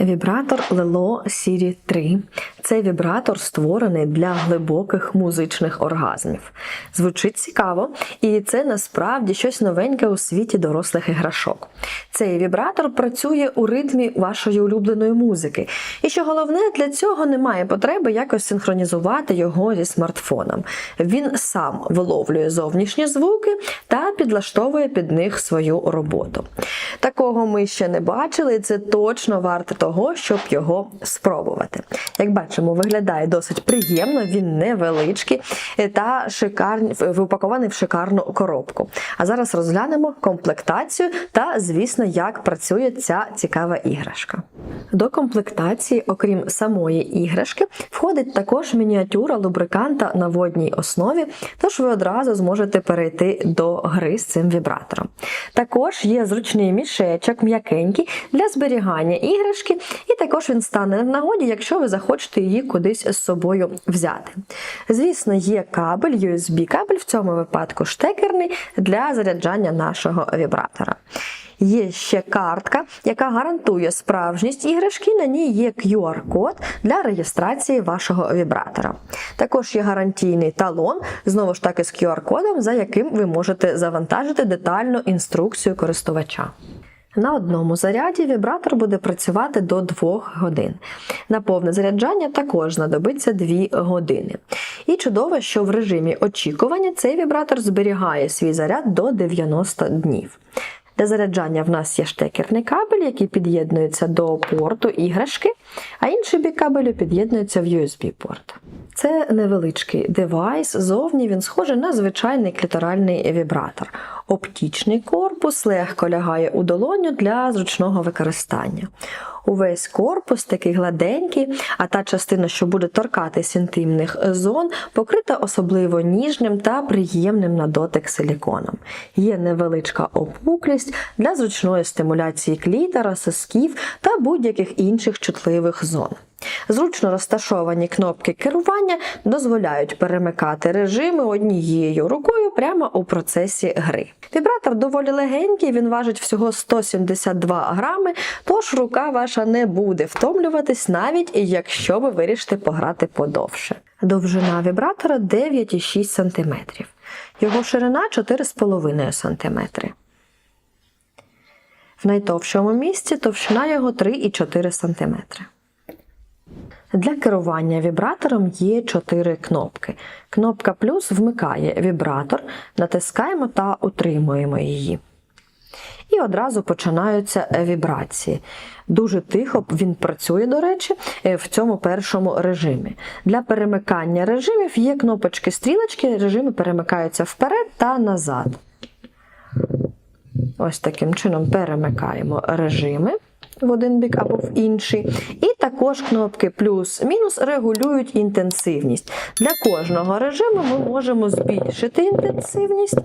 Вібратор Lelo Siri 3 це вібратор створений для глибоких музичних оргазмів. Звучить цікаво, і це насправді щось новеньке у світі дорослих іграшок. Цей вібратор працює у ритмі вашої улюбленої музики. І що головне, для цього немає потреби якось синхронізувати його зі смартфоном. Він сам виловлює зовнішні звуки та підлаштовує під них свою роботу. Такого ми ще не бачили, і це точно варте того, щоб його спробувати. Як бачимо, виглядає досить приємно, він невеличкий та шикарний, упакований в шикарну коробку. А зараз розглянемо комплектацію та, звісно, як працює ця цікава іграшка. До комплектації, окрім самої іграшки, входить також мініатюра лубриканта на водній основі, тож ви одразу зможете перейти до гри з цим вібратором. Також є зручний мішечок, м'якенький для зберігання іграшки, і також він стане в нагоді, якщо ви захочете її кудись з собою взяти. Звісно, є кабель, USB-кабель, в цьому випадку штекерний для заряджання нашого вібратора. Є ще картка, яка гарантує справжність іграшки. На ній є QR-код для реєстрації вашого вібратора. Також є гарантійний талон, знову ж таки з QR-кодом, за яким ви можете завантажити детальну інструкцію користувача. На одному заряді вібратор буде працювати до 2 годин. На повне заряджання також знадобиться 2 години. І чудово, що в режимі очікування цей вібратор зберігає свій заряд до 90 днів. Для заряджання в нас є штекерний кабель, який під'єднується до порту іграшки, а інший бік кабелю під'єднується в USB-порт. Це невеличкий девайс, зовні він схожий на звичайний кліторальний вібратор. Оптічний корпус легко лягає у долоню для зручного використання. Увесь корпус такий гладенький, а та частина, що буде торкатись інтимних зон, покрита особливо ніжним та приємним на дотик силіконом. Є невеличка опуклість для зручної стимуляції клітера, сосків та будь-яких інших чутливих зон. Зручно розташовані кнопки керування дозволяють перемикати режими однією рукою прямо у процесі гри. Вібратор доволі легенький, він важить всього 172 грами, тож рука ваша не буде втомлюватись, навіть якщо ви вирішите пограти подовше. Довжина вібратора 9,6 см. Його ширина 4,5 см. В найтовшому місці товщина його 3,4 см. Для керування вібратором є 4 кнопки. Кнопка плюс вмикає вібратор, натискаємо та утримуємо її. І одразу починаються вібрації. Дуже тихо він працює, до речі, в цьому першому режимі. Для перемикання режимів є кнопочки стрілочки, режими перемикаються вперед та назад. Ось таким чином перемикаємо режими в один бік або в інший. І також кнопки плюс-мінус регулюють інтенсивність. Для кожного режиму ми можемо збільшити інтенсивність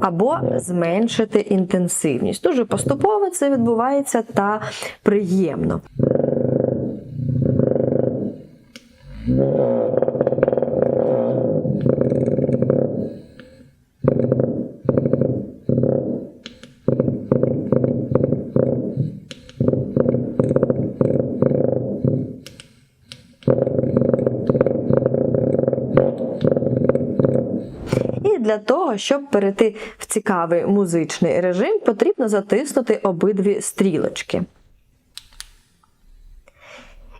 або зменшити інтенсивність. Дуже поступово це відбувається та приємно. Для того, щоб перейти в цікавий музичний режим, потрібно затиснути обидві стрілочки.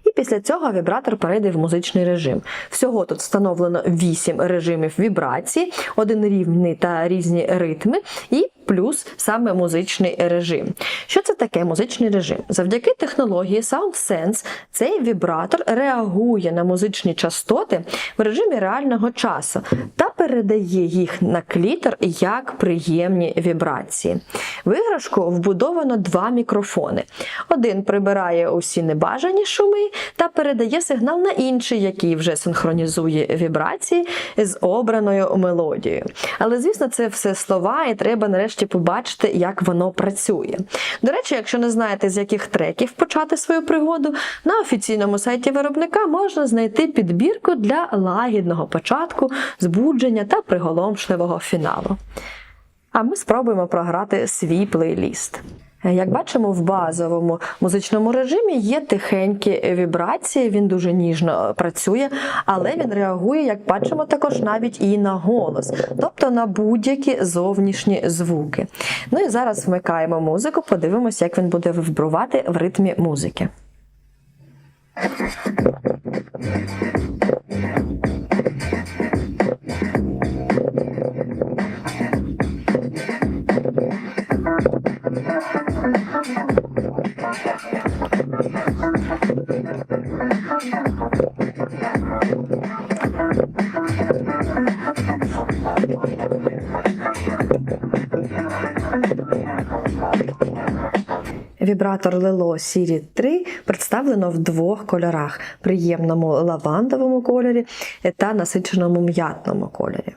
І після цього вібратор перейде в музичний режим. Всього тут встановлено 8 режимів вібрації, один рівний та різні ритми, і плюс саме музичний режим. Що це таке музичний режим? Завдяки технології SoundSense цей вібратор реагує на музичні частоти в режимі реального часу та передає їх на клітор як приємні вібрації. В іграшку вбудовано два мікрофони. Один прибирає усі небажані шуми та передає сигнал на інший, який вже синхронізує вібрації з обраною мелодією. Але, звісно, це все слова, і треба нарешті побачити, як воно працює. До речі, якщо не знаєте, з яких треків почати свою пригоду, на офіційному сайті виробника можна знайти підбірку для лагідного початку, збудження та приголомшливого фіналу. А ми спробуємо програти свій плейліст. Як бачимо, в базовому музичному режимі є тихенькі вібрації, він дуже ніжно працює, але він реагує, як бачимо, також навіть і на голос, тобто на будь-які зовнішні звуки. Ну і зараз вмикаємо музику, подивимося, як він буде вибрувати в ритмі музики. Вібратор Lelo Siri 3 представлено в двох кольорах: приємному лавандовому кольорі та насиченому м'ятному кольорі.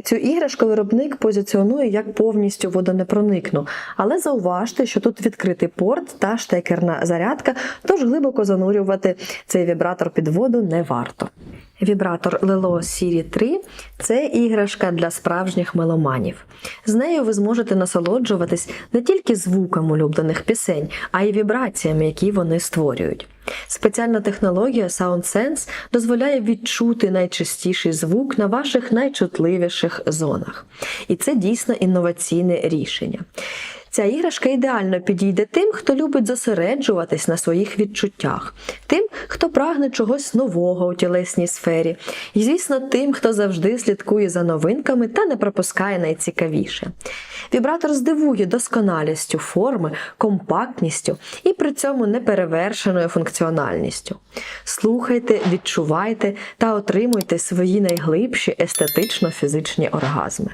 Цю іграшку виробник позиціонує як повністю водонепроникну, але зауважте, що тут відкритий порт та штекерна зарядка, тож глибоко занурювати цей вібратор під воду не варто. Вібратор Lelo Siri 3 це іграшка для справжніх меломанів. З нею ви зможете насолоджуватись не тільки звуком улюблених пісень, а й вібраціями, які вони створюють. Спеціальна технологія SoundSense дозволяє відчути найчастіший звук на ваших найчутливіших зонах. І це дійсно інноваційне рішення. Ця іграшка ідеально підійде тим, хто любить зосереджуватись на своїх відчуттях, тим, хто прагне чогось нового у тілесній сфері, і, звісно, тим, хто завжди слідкує за новинками та не пропускає найцікавіше. Вібратор здивує досконалістю форми, компактністю і при цьому неперевершеною функціональністю. Слухайте, відчувайте та отримуйте свої найглибші естетично-фізичні оргазми.